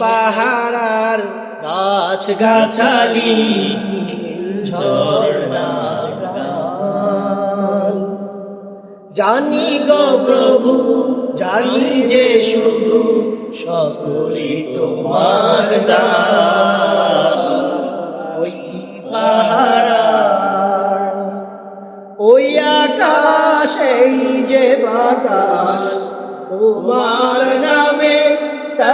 পাহাড়ার গাছ গাছালি জানি গো প্রভু, জানি যে শুধু সকলই তোমার ওই পাহাড় ওই আকাশ, এই যে বাতাস, তোমার নামে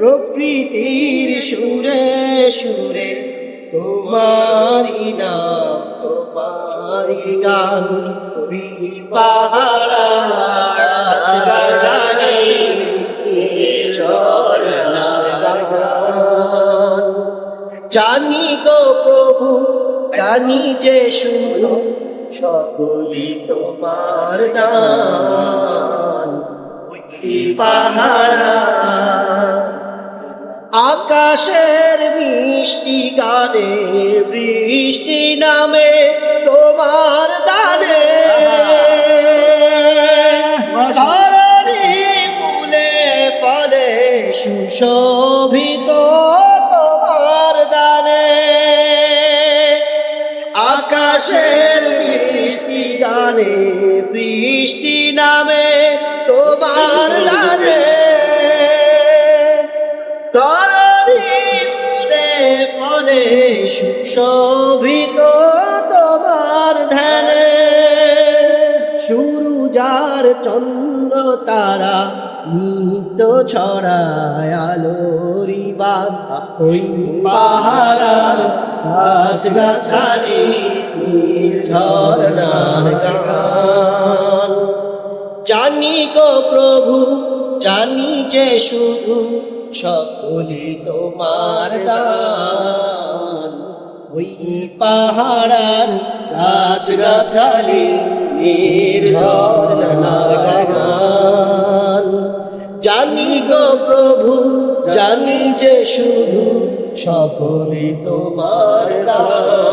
প্রকৃতির সুরে সুরে তোমারি নাম তোমারি গান। ওই পাহাড় গাছগাছালি জানি গো প্রভু, জানি যে শুধু সকলি তোমার দান পাহাড় আকাশের মিষ্টি গানে, বৃষ্টি নামে তোমার দানে। ফুলে ফলে সুশোভিত তোমার দানে। আকাশের বৃষ্টি গানে, বৃষ্টি নামে তোমার দানে। ফুলে ফলে সুশোভিত তোমার ধ্যানে। শুরু যার চন্দ্র তারা নিত্য ছড়ায় আলোরি বাধা। ওই পাহাড়ার গাছ গাছালি ঝর্ণার গান। জানি গো প্রভু, জানি যে শুধু সকলি তোমার দান ওই পাহাড়ার গাছ গাছালি নির্ঝরনার জানি গো প্রভু জানি যে শুধু সকলে তোমার দান।